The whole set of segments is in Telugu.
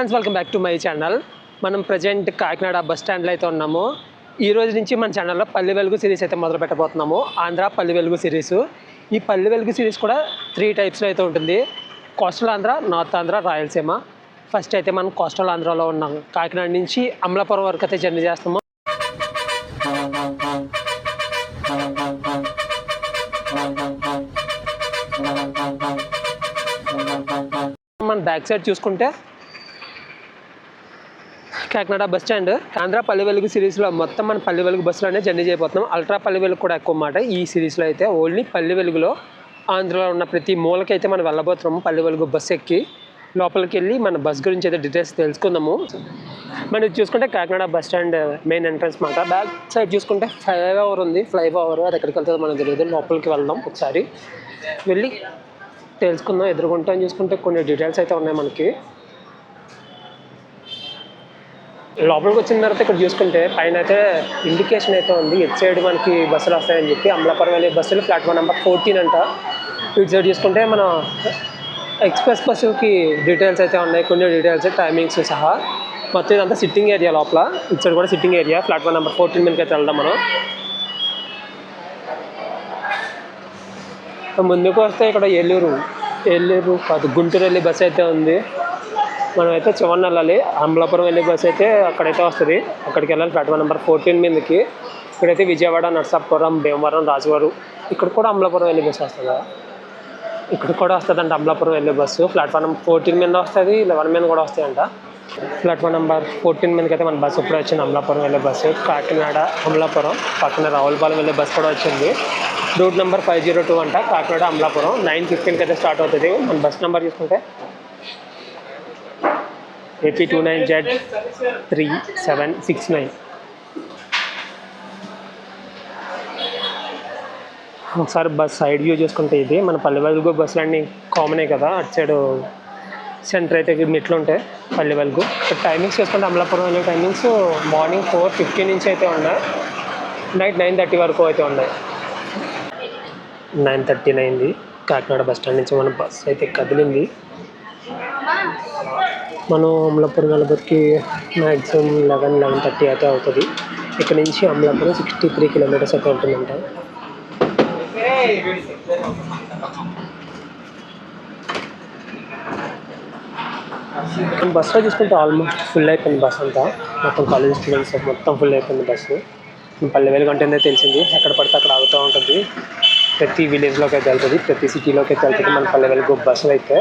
Friends welcome back to my channel. మనం ప్రజెంట్ కాకినాడ బస్ స్టాండ్లో అయితే ఉన్నాము. ఈ రోజు నుంచి మన ఛానల్లో పల్లె వెలుగు సిరీస్ అయితే మొదలు పెట్టబోతున్నాము. ఆంధ్ర పల్లె వెలుగు సిరీస్. ఈ పల్లె వెలుగు సిరీస్ కూడా త్రీ టైప్స్లో అయితే ఉంటుంది. Coastal Andhra north Andhra Rayalaseema first అయితే మనం కోస్టల్ ఆంధ్రాలో ఉన్నాం. కాకినాడ నుంచి అమలాపురం వరకు అయితే జర్నీ చేస్తాము మన బ్యాక్ సైడ్ చూసుకుంటే కాకినాడ బస్ స్టాండ్. ఆంధ్ర పల్లె వెలుగు సిరీస్లో మొత్తం మన పల్లె వెలుగు బస్సులోనే జర్నీ చేయబోతున్నాం. అల్ట్రా పల్లె వెలుగు కూడా ఎక్కువ మాట ఈ సిరీస్లో అయితే ఓన్లీ పల్లె వెలుగులో ఆంధ్రలో ఉన్న ప్రతి మూలకి అయితే మనం వెళ్ళబోతున్నాము పల్లె వెలుగు బస్సు ఎక్కి. లోపలికి వెళ్ళి మన బస్ గురించి అయితే డీటెయిల్స్ తెలుసుకుందాము. మనం చూసుకుంటే Kakinada bus stand main entrance మాట. బ్యాక్ సైడ్ చూసుకుంటే ఫ్లైఓవర్ ఉంది. ఫ్లైఓవర్ అది ఎక్కడికి వెళ్తుందో మనకు తెలియదు. లోపలికి వెళ్దాం ఒకసారి. వెళ్ళి తెలుసుకుందాం. ఎదుర్కొంటాం చూసుకుంటే కొన్ని డీటెయిల్స్ అయితే ఉన్నాయి మనకి. లోపలికి వచ్చిన తర్వాత ఇక్కడ చూసుకుంటే పైన అయితే ఇండికేషన్ అయితే ఉంది. ఇటు సైడ్ మనకి బస్సులు వస్తాయని చెప్పి అమలాపురం వెళ్ళే బస్సులు ప్లాట్ఫామ్ నెంబర్ ఫోర్టీన్ అంట. ఇటు సైడ్ చూసుకుంటే మన ఎక్స్ప్రెస్ బస్సుకి డీటెయిల్స్ అయితే ఉన్నాయి. కొన్ని డీటెయిల్స్ టైమింగ్స్ సహా. మొత్తం ఇదంతా సిట్టింగ్ ఏరియా లోపల. ఇటు సైడ్ కూడా sitting area platform number fourteen మీదకి అయితే వెళ్దాం మనం. ముందుకు వస్తే ఇక్కడ ఏలూరు. ఏలూరు కాదు గుంటూరు వెళ్ళి బస్సు అయితే ఉంది. మనం అయితే చివరిని వెళ్ళాలి అమలాపురం వెళ్ళే బస్ అయితే అక్కడైతే వస్తుంది. అక్కడికి వెళ్ళాలి. ప్లాట్ఫామ్ నెంబర్ ఫోర్టీన్ మీదకి. ఇక్కడైతే విజయవాడ నర్సాపురం భీమవరం రాజువారు ఇక్కడ కూడా అమలాపురం వెళ్ళే బస్సు వస్తుందా? ఇక్కడ కూడా వస్తుంది అంట అమలాపురం వెళ్ళే బస్సు ప్లాట్ఫామ్ నెంబర్ ఫోర్టీన్ మీద వస్తుంది లెవెన్ మీద కూడా వస్తాయంట. ప్లాట్ఫామ్ నెంబర్ ఫోర్టీన్ మీదకి అయితే మన బస్సు ఇప్పుడు వచ్చింది అమలాపురం వెళ్ళే బస్సు కాకినాడ అమలాపురం పక్కన రావులపాలెం వెళ్ళే బస్సు కూడా వచ్చింది. Route number five zero two అంట కాకినాడ అమలాపురం. నైన్ ఫిఫ్టీన్కి అయితే స్టార్ట్ అవుతుంది. మన బస్ నెంబర్ చూసుకుంటే AP two nine Z three seven six nine ఒకసారి బస్ సైడ్ వ్యూ చూసుకుంటే ఇది. మన పల్లె వెలుగు బస్సులు అన్నీ కామనే కదా. అటు సైడ్ సెంటర్ అయితే మెట్లు ఉంటాయి పల్లె వెలుగు టైమింగ్స్ చూసుకుంటే అమలాపురం వెళ్ళే టైమింగ్స్ మార్నింగ్ ఫోర్ ఫిఫ్టీ నుంచి అయితే ఉన్నాయి. నైట్ నైన్ థర్టీ వరకు అయితే ఉన్నాయి. నైన్ థర్టీ నైన్ది కాకినాడ బస్ స్టాండ్ నుంచి మన బస్సు అయితే కదిలింది. మనం అమలాపురం వెళ్ళబోకి మ్యాక్సిమం లెవెన్ లెవెన్ థర్టీ అయితే అవుతుంది. ఇక్కడ నుంచి అమలాపురం సిక్స్టీ త్రీ కిలోమీటర్స్ అయితే ఉంటుందంట. బస్సులో చూసుకుంటే ఆల్మోస్ట్ ఫుల్ అయిపోయింది బస్ అంతా. మొత్తం కాలేజ్ స్టూడెంట్స్ మొత్తం ఫుల్ అయిపోయింది బస్సు పల్లె వేలు కంటే తెలిసింది. ఎక్కడ పడితే అక్కడ ఆగుతూ ఉంటుంది. ప్రతి విలేజ్లోకి అయితే వెళ్తుంది. ప్రతి సిటీలోకి అయితే వెళ్తుంది. మన పల్లె బస్సులు అయితే.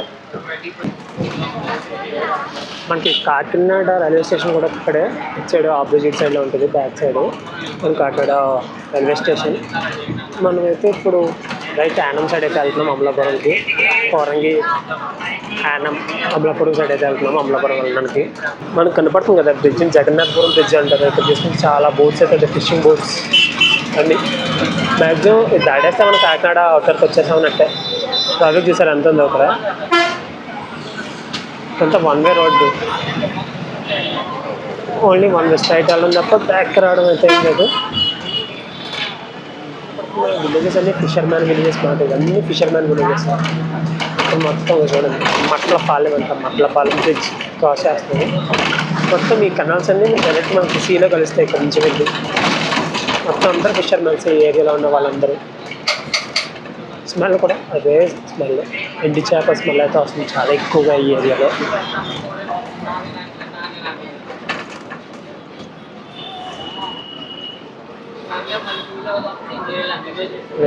మనకి కాకినాడ రైల్వే స్టేషన్ కూడా ఇక్కడే ఇటు సైడ్ ఆపోజిట్ సైడ్లో ఉంటుంది బ్యాక్ సైడ్ మన కాకినాడ రైల్వే స్టేషన్ మనమైతే ఇప్పుడు రైట్ యానం సైడ్ అయితే వెళ్తున్నాం అమలాపురంకి. కోరంగి యానం అమలాపురం సైడ్ అయితే వెళ్తున్నాం అమలాపురం వెళ్ళడానికి. మనకు కనపడుతుంది కదా బ్రిడ్జ్ జగన్నాథపురం బ్రిడ్జ్ అంటారు. ఇక్కడ చూసుకుంటే చాలా బోట్స్ అయితే ఫిషింగ్ బోట్స్ అండి మ్యాక్సిమం ఇది దాడేస్తే మనం కాకినాడ అవతరికి వచ్చేసామన్నట్టే ట్రాఫిక్ చూసారు ఎంత ఉందో అక్కడ? అంతా one way road only one way straight వెళ్ళడం తప్ప బ్యాక్ రావడం అయితే ఏం లేదు. విలేజెస్ అన్ని ఫిషర్ మ్యాన్ విలేజెస్ మాట అన్ని ఫిషర్ మ్యాన్ విలేజెస్ మొత్తం చూడండి. మట్ల పాలెం అంట మట్ల పాలెం బ్రిడ్జ్ క్రాస్ చేస్తుంది. మొత్తం ఈ కెనాల్స్ అన్ని డైరెక్ట్ మనకి సీలో కలుస్తాయి ఇక్కడ నుంచి వెళ్ళి. మొత్తం అందరూ ఫిషర్ మ్యాన్స్ ఈ ఏరియాలో ఉన్న వాళ్ళందరూ. స్మెల్ కూడా అదే స్మెల్. ఎండి చేప స్మెల్ అయితే వస్తుంది చాలా ఎక్కువగా ఈ ఏరియాలో.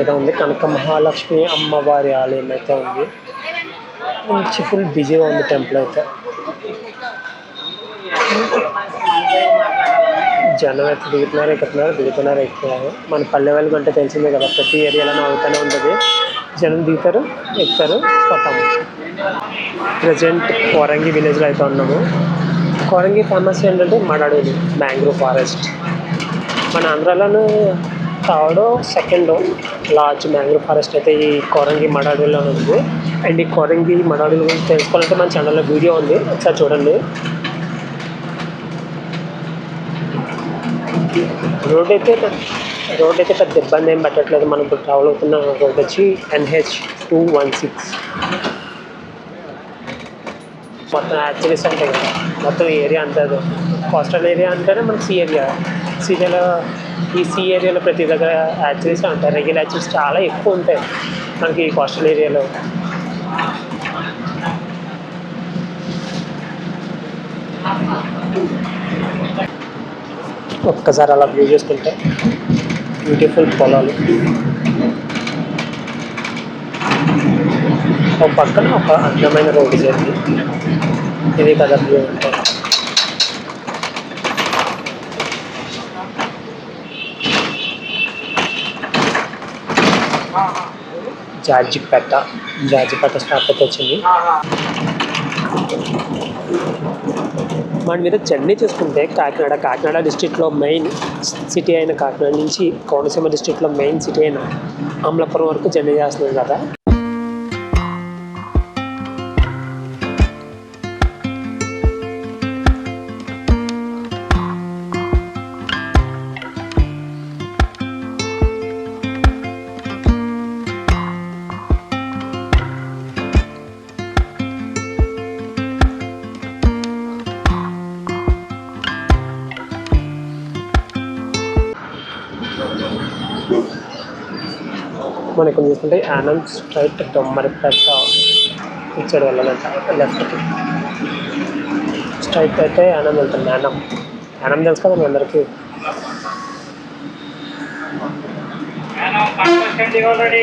ఏదో ఉంది. కనక మహాలక్ష్మి అమ్మవారి ఆలయం అయితే ఉంది. మంచి ఫుల్ బిజీగా ఉంది టెంపుల్ అయితే. జనం అయితే దిగుతున్నారు ఎక్కుతున్నారు దిగుతున్నారు ఎక్కుతున్నారు మన పల్లె వెలుగు అంటే తెలిసిందే కదా ప్రతి ఏరియాలోనే అవుతూనే ఉంటుంది. జనం దిగుతారు ఎక్కుతారు పోతాము. ప్రజెంట్ కోరంగి విలేజ్లో అయితే ఉన్నాము. కోరంగి ఫేమస్ ఏంటంటే మడాడూరి మ్యాంగ్రూవ్ ఫారెస్ట్ మన ఆంధ్రాలోనే third second large mangrove forest అయితే ఈ కోరంగి మడాడోలిలో ఉంది. అండ్ ఈ కోరంగి మడాడోలి గురించి తెలుసుకోవాలంటే మన ఛానల్లో వీడియో ఉంది. ఒకసారి చూడండి. రోడ్ అయితే రోడ్ అయితే పెద్ద ఇబ్బంది ఏం పెట్టట్లేదు. మనం ఇప్పుడు ట్రావెల్ అవుతున్న రోడ్ వచ్చి ఎన్హెచ్ టూ వన్ సిక్స్ మొత్తం యాక్చువల్స్ ఉంటాయి కదా. మొత్తం ఏరియా అంతా కోస్టల్ ఏరియా అంటేనే మనకి సీ ఏరియా సీలో ఈ సీ ఏరియాలో ప్రతి దగ్గర యాక్చువల్స్ ఉంటాయి. రెగ్యులర్ యాక్చువల్స్ చాలా ఎక్కువ ఉంటాయి మనకి ఈ కోస్టల్ ఏరియాలో ఒక్కసారి అలా వ్యూ చేసుకుంటే బ్యూటిఫుల్ పొలాలు ఒక పక్కన ఒక అందమైన రోడ్డు జరిగింది ఇది కదా వ్యూ అంటే జార్జిపేట జార్జిపేట స్టాప్ అయితే వచ్చింది అండ్ మీద చెన్నై చూసుకుంటే కాకినాడ కాకినాడ డిస్టిక్లో మెయిన్ సిటీ అయిన కాకినాడ నుంచి కోనసీమ డిస్టిక్లో మెయిన్ సిటీ అయిన అమలాపురం వరకు జర్నీ చేస్తున్నాం కదా. మనం ఇక్కడ చూసుకుంటే యానం స్ట్రైట్ దొమ్మరిపేట ఇచ్చాడు వెళ్ళాలంట లెఫ్ట్కి స్ట్రైట్ అయితే యానం వెళ్తుంది యానం యానం తెలుసు కదా మీ అందరికీ? ఆల్రెడీ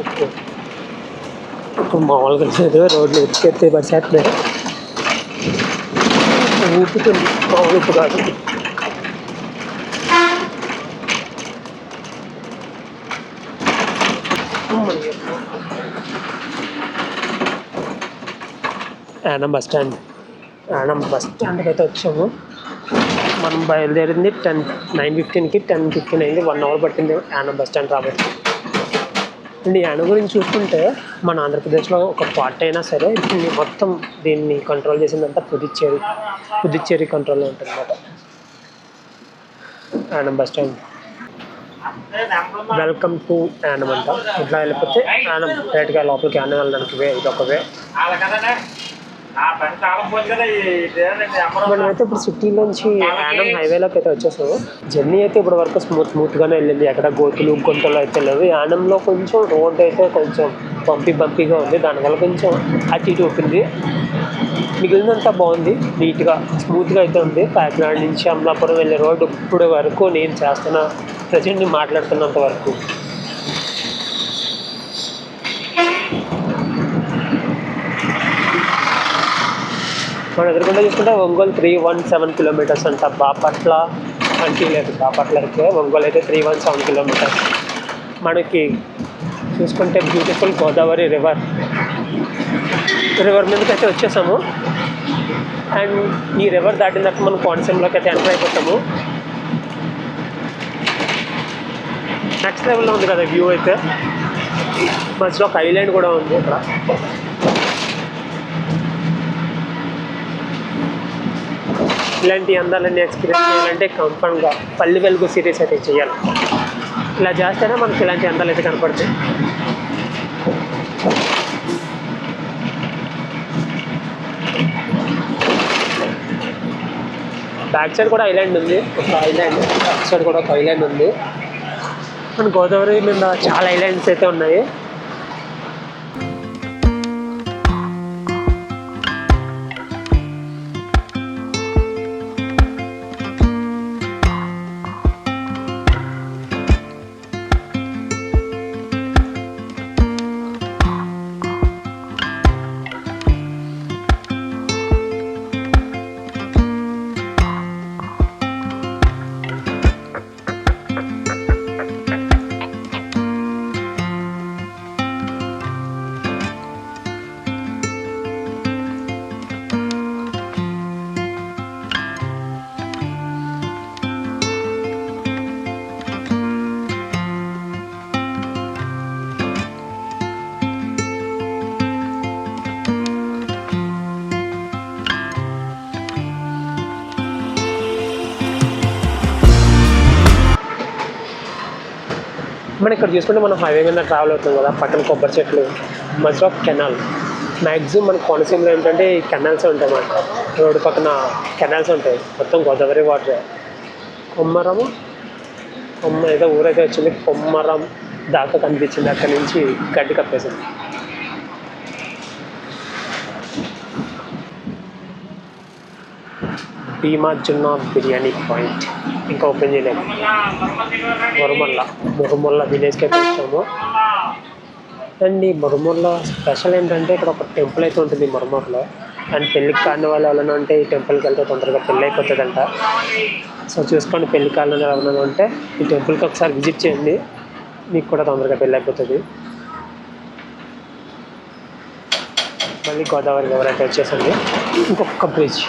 ఇప్పుడు మామూలుగా లేదు రోడ్లు ఎత్తి పరిచేస్తున్నాయి ఊపుతుంది. మామూలు ఉప్పు కాదు. Yanam bus stand. Yanam bus స్టాండ్కి అయితే వచ్చాము. మనం బయలుదేరింది టెన్ నైన్ ఫిఫ్టీన్కి టెన్ ఫిఫ్టీన్ అయింది. వన్ అవర్ పట్టింది యానం బస్ స్టాండ్ రాబట్టి అండ్ ఈ అణు గురించి చూసుకుంటే మన ఆంధ్రప్రదేశ్లో ఒక పార్ట్ అయినా సరే దీన్ని మొత్తం దీన్ని కంట్రోల్ చేసిందంతా పుదుచ్చేరి పుదుచ్చేరి కంట్రోల్లో ఉంటుంది అనమాట Yanam bus stand welcome to Yanam అంట. ఇట్లా వెళ్ళిపోతే యానం డైరెక్ట్గా లోపలికి యానం వెళ్ళడానికి వే ఇది ఒక వే. మనమైతే ఇప్పుడు సిటీలోంచి యానం హైవేలోకి అయితే వచ్చేసాము. జర్నీ అయితే ఇప్పటి వరకు స్మూత్ స్మూత్గానే వెళ్ళింది. ఎక్కడ గోతులు గుంతలు అయితే లేవు. యానంలో కొంచెం రోడ్ అయితే కొంచెం పంపి బంపీగా ఉంది. దానివల్ల కొంచెం అటు ఇటు ఊపింది. మిగిలినంతా బాగుంది. నీట్గా స్మూత్గా అయితే ఉంది. కాకినాడ నుంచి అమలాపురం వెళ్ళే రోడ్డు ఇప్పుడు వరకు నేను చేస్తున్న ప్రజెంట్ మాట్లాడుతున్నంత వరకు. మన ఎదురుకుండా చూసుకుంటే Ongole three one seven kilometres అంట. బాపట్ల అంటే లేదు బాపట్ల అయితే ఒంగోలు అయితే త్రీ వన్ సెవెన్ కిలోమీటర్స్ మనకి చూసుకుంటే బ్యూటిఫుల్ గోదావరి రివర్ రివర్ మీదకి అయితే వచ్చేసాము. అండ్ ఈ రివర్ దాటిన తర్వాత మనం కోనసీమలోకి అయితే ఎంటర్ అయిపోతాము. నెక్స్ట్ లెవెల్లో ఉంది కదా వ్యూ అయితే. మధ్యలో ఒక ఐలాండ్ కూడా ఉంది ఇక్కడ. ఇలాంటి అందాలన్నీ ఎక్స్పీరియన్స్ చేయాలంటే కన్ఫర్మ్గా పల్లి వెలుగు సిరీస్ అయితే చేయాలి. ఇలా చేస్తేనే మనకి ఇలాంటి అందాలు అయితే కనపడతాయి. బ్యాక్ సైడ్ కూడా ఐలాండ్ ఉంది. ఒక ఐలాండ్ బ్యాక్ సైడ్ కూడా ఒక ఐలాండ్ ఉంది. మన గోదావరి మీద చాలా ఐలాండ్స్ అయితే ఉన్నాయి. మనం ఇక్కడ చూసుకుంటే మనం హైవే మీద ట్రావెల్ అవుతాం కదా పక్కన కొబ్బరి చెట్లు మధ్యలో కెనాల్ మ్యాక్సిమం మన కోనసీమలో ఏంటంటే ఈ కెనాల్స్ ఉంటాయి అన్నమాట రోడ్డు పక్కన కెనాల్స్ ఉంటాయి. మొత్తం గోదావరి వాటర్ కొమ్మరము కొమ్మ ఏదో ఊరైతే వచ్చింది కొమ్మరం దాకా కనిపించింది. అక్కడి నుంచి గడ్డి కప్పేసింది. భీమార్జున బిర్యానీ పాయింట్ ఇంకా ఓపెన్ చేయలేదు. మురుమల్ల మురమల్ల విలేజ్కి అయితే వచ్చాము. అండ్ ఈ మురమల్ల స్పెషల్ ఏంటంటే ఇక్కడ ఒక టెంపుల్ అయితే ఉంటుంది మురమల్లో అండ్ పెళ్ళికి కాని వాళ్ళు ఎవరైనా ఉంటే ఈ టెంపుల్కి వెళ్తే తొందరగా పెళ్ళి అయిపోతుందంట. సో చూసుకోండి పెళ్ళి కాలని ఎవరైనా ఉంటే ఈ టెంపుల్కి ఒకసారి విజిట్ చేయండి. మీకు కూడా తొందరగా పెళ్ళి అయిపోతుంది. మళ్ళీ గోదావరి ఎవరైతే వచ్చేసింది ఇంకొక బ్రిడ్జ్.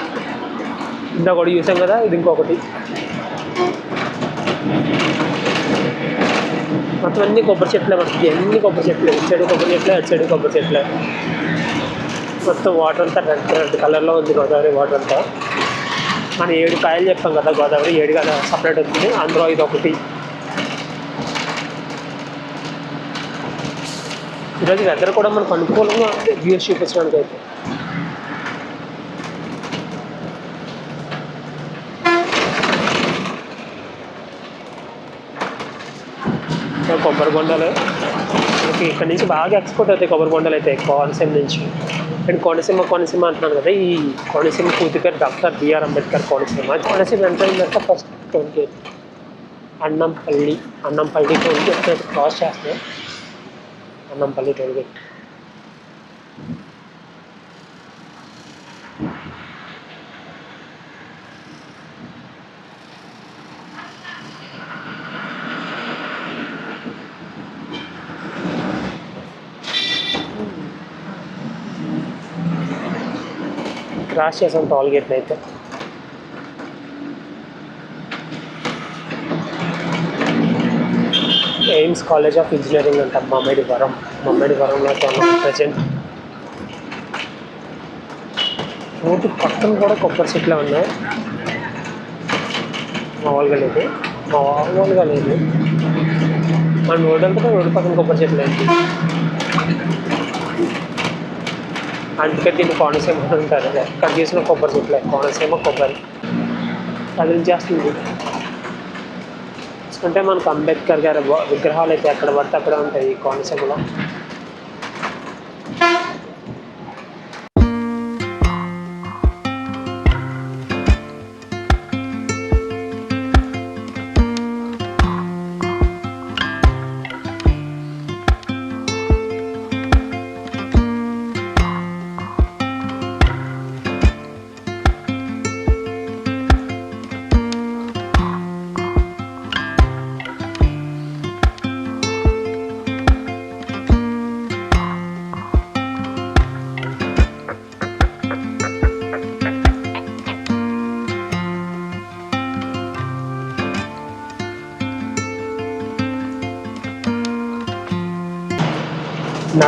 ఇందాక ఒకటి చూసాం కదా ఇది ఇంకొకటి. మొత్తం అన్ని కొబ్బరి చెట్లే మనకి. అన్ని కొబ్బరి చెట్లే. ఇటు సైడ్ కొబ్బరి చెట్లే అటు సైడ్ కొబ్బరి చెట్లే. మొత్తం వాటర్ అంతా రెడ్ రెడ్ కలర్లో ఉంది గోదావరి వాటర్ అంతా. మనం ఏడు కాయలు చెప్పాం కదా గోదావరి ఏడు కదా సపరేట్ వచ్చింది. అందులో ఇది ఒకటి. ఈరోజు వెదర్ కూడా మనకు అనుకూలంగా వ్యూస్ చూపించడానికి అయితే ఇంకా కొబ్బరి బొండాలు. మనకి ఇక్కడ నుంచి బాగా ఎక్స్పోర్ట్ అవుతాయి కొబ్బరి బొండాలు అయితే కోనసీమ నుంచి. అండ్ కోనసీమ కోనసీమ అంటున్నాను కదా ఈ కోనసీమ పూర్తి పేరు డాక్టర్ బిఆర్ అంబేద్కర్ కోనసీమ. కోనసీమ ఎంత అయిందంటే first toll gate Annampalli Annampalli toll gate cross చేస్తున్నాం అన్నంపల్లి టోల్ గేట్ క్రాస్ చేసాం టోల్ గేట్ అయితే. ఎయిమ్స్ కాలేజ్ ఆఫ్ ఇంజనీరింగ్ అంట మమ్మడివరం మమ్మడివరంలో మమ్మడి ప్రజెంట్ రోడ్డు పక్కన కూడా కొబ్బరి చెట్లు ఉన్నాయి. మామూలుగా లేదు. మామూలుగా లేదు. మన రోడ్డు అంతా రోడ్డు పక్కన కొబ్బరి చెట్లు ఏంటి అందుకే దీన్ని కోనసీమ అని అంటారు. ఎక్కడ చేసిన కొబ్బరి చెట్లే కోనసీమ కొబ్బరి. కదిలించేస్తుంది అంటే మనకు అంబేద్కర్ గారి విగ్రహాలు అయితే ఎక్కడ పడితే అక్కడ ఉంటాయి కోనసీమలో.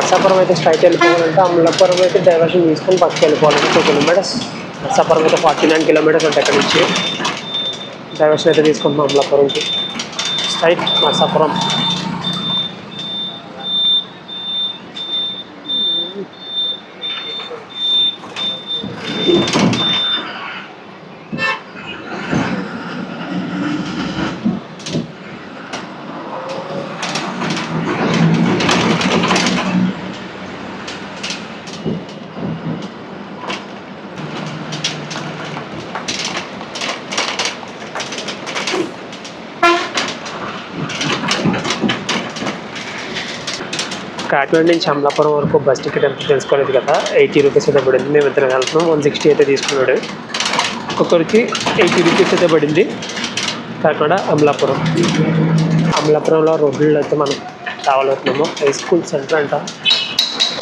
నర్సాపురం అయితే స్ట్రైట్ వెళ్ళిపోవాలంటే అమలాపురం అయితే డైవర్షన్ తీసుకొని పక్కకి వెళ్ళిపోవాలంటే టూ కిలోమీటర్స్ నర్సాపురం అయితే ఫార్టీ నైన్ కిలోమీటర్స్ ఉంటాయి అక్కడ నుంచి డైవర్షన్ అయితే తీసుకుంటున్నాం అమలాపురంకి. స్ట్రైట్ నర్సాపురం కాకినాడ నుంచి అమలాపురం వరకు బస్ టికెట్ ఎంత తెలుసుకోలేదు కదా ఎయిటీ రూపీస్ అయితే పడింది. మేము ఇద్దరు వెళ్తున్నాం వన్ సిక్స్టీ అయితే తీసుకున్నాడు. ఒక్కొక్కరికి ఎయిటీ రూపీస్ అయితే పడింది కాకినాడ అమలాపురం. అమలాపురంలో రోడ్లు అయితే మనం రావాలవుతున్నాము హై స్కూల్ సెంటర్ అంట.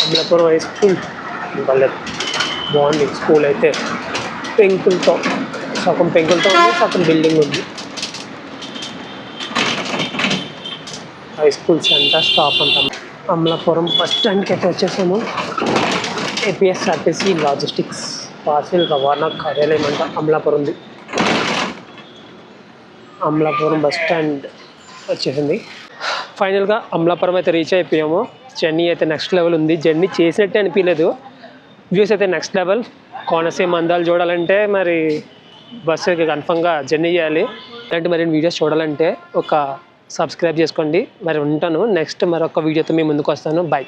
అమలాపురం హై స్కూల్ పర్లేదు బాగుంది. స్కూల్ అయితే పెంకులతో సగం పెంకులతో ఉంది సగం బిల్డింగ్ ఉంది. హై స్కూల్ సెంటర్ స్టాప్ అంటాము అమలాపురం బస్ స్టాండ్కి అయితే వచ్చేసాము. ఏపీఎస్ఆర్టీసీ లాజిస్టిక్స్ పార్సిల్ రవాణా కార్యాలయం అంట అమలాపురం ఉంది. అమలాపురం బస్ స్టాండ్ వచ్చేసింది. ఫైనల్గా అమలాపురం అయితే రీచ్ అయిపోయాము. జర్నీ అయితే నెక్స్ట్ లెవెల్ ఉంది. జర్నీ చేసినట్టే అనిపించలేదు. వ్యూస్ అయితే నెక్స్ట్ లెవెల్. కోనసీమ అందాలు చూడాలంటే మరి బస్సు కన్ఫర్మ్గా జర్నీ చేయాలి. ఇలాంటి మరిన్ని వీడియోస్ చూడాలంటే ఒక సబ్స్క్రైబ్ చేసుకోండి. మరి ఉంటాను. నెక్స్ట్ మరొక వీడియోతో మీ ముందుకు వస్తాను. బాయ్